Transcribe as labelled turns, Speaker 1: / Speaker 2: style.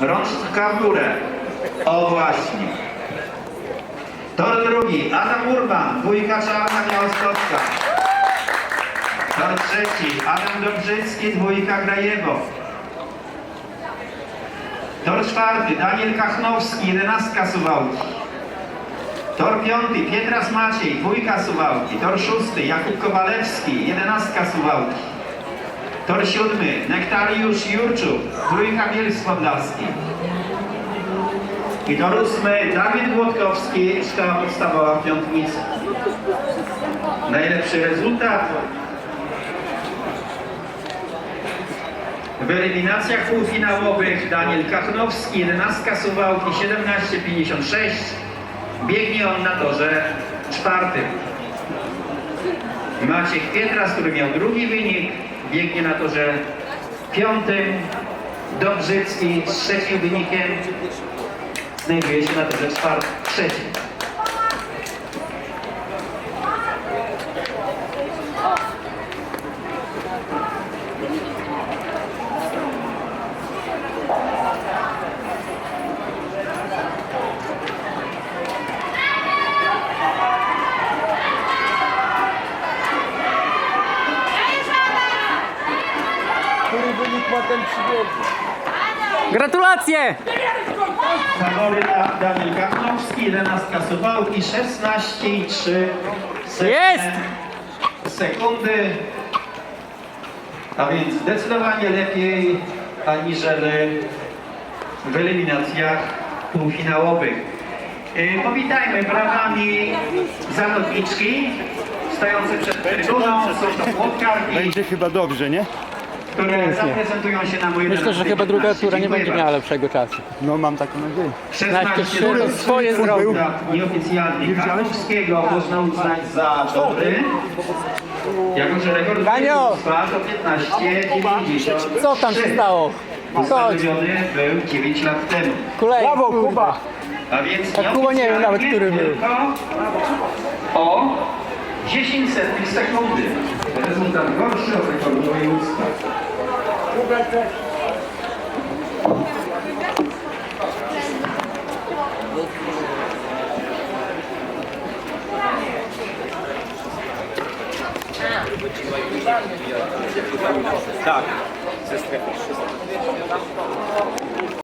Speaker 1: Rączka w górę. O właśnie. Tor drugi, Adam Urban, dwójka Czarna Białostocka. Tor trzeci, Adam Dobrzycki, dwójka Grajewo. Tor czwarty, Daniel Kachnowski, jedenastka Suwałki. Tor piąty, Pietras Maciej, dwójka Suwałki. Tor szósty, Jakub Kowalewski, jedenastka Suwałki. Tor siódmy, Nektariusz Jurczuk, trójka Bielsk Podlaski. I tor ósmy, Dawid Głodkowski, szkoła podstawowa w Piątnicy. Najlepszy rezultat w eliminacjach półfinałowych Daniel Kachnowski, 11 Suwałki, 17,56. Biegnie on na torze czwartym. Maciek Pietras, który miał drugi wynik, biegnie na torze piątym. Dobrzycki z trzecim wynikiem znajduje się na torze czwartym, trzecim.
Speaker 2: Ten przybiegły?
Speaker 3: Gratulacje!
Speaker 1: Faworyta Daniel Kachnowski, 11 Suwałki, 16,3
Speaker 3: Jest!
Speaker 1: sekundy. A więc zdecydowanie lepiej aniżeli w eliminacjach półfinałowych. Yy, Powitajmy brawami zawodniczki stojące przed trybuną. Są to płotkarki,
Speaker 2: Będzie chyba dobrze, nie?
Speaker 1: Które zaprezentują się na
Speaker 3: Myślę, że chyba druga tura nie będzie miała lepszego czasu.
Speaker 2: No mam taką nadzieję.
Speaker 1: 16
Speaker 3: Który
Speaker 1: to
Speaker 3: swoje zrobił.
Speaker 1: rezultat nieoficjalny Karnowskiego można uznać za dobry. Jako, że rekord to 15,90.
Speaker 3: Co tam się stało? Chodź,
Speaker 1: Ustanowiony był 9 lat temu.
Speaker 3: kolej.
Speaker 2: Brawo, Kuba!
Speaker 1: A więc
Speaker 3: Tak, Kuba nie wiem nawet, który był.
Speaker 1: tylko o 10 setnych sekundy. Rezultat gorszy od rekordu województwa.
Speaker 2: Tak.